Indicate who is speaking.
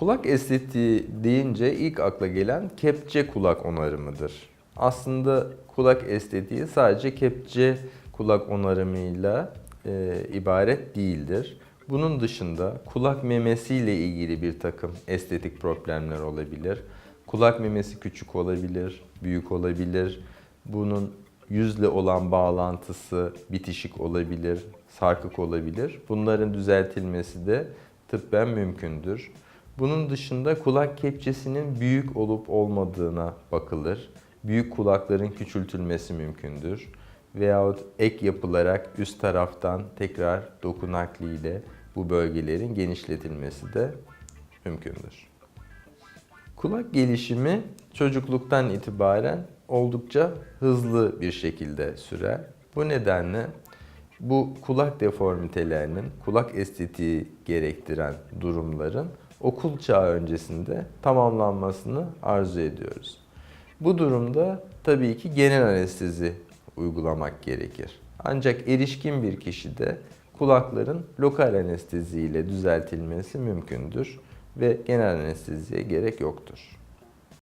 Speaker 1: Kulak estetiği deyince ilk akla gelen kepçe kulak onarımıdır. Aslında kulak estetiği sadece kepçe kulak onarımıyla e, ibaret değildir. Bunun dışında kulak memesiyle ilgili bir takım estetik problemler olabilir. Kulak memesi küçük olabilir, büyük olabilir. Bunun yüzle olan bağlantısı bitişik olabilir, sarkık olabilir. Bunların düzeltilmesi de tıbben mümkündür. Bunun dışında kulak kepçesinin büyük olup olmadığına bakılır. Büyük kulakların küçültülmesi mümkündür. Veyahut ek yapılarak üst taraftan tekrar doku nakliyle bu bölgelerin genişletilmesi de mümkündür. Kulak gelişimi çocukluktan itibaren oldukça hızlı bir şekilde sürer. Bu nedenle bu kulak deformitelerinin, kulak estetiği gerektiren durumların okul çağı öncesinde tamamlanmasını arzu ediyoruz. Bu durumda tabii ki genel anestezi uygulamak gerekir. Ancak erişkin bir kişide kulakların lokal anestezi ile düzeltilmesi mümkündür ve genel anesteziye gerek yoktur.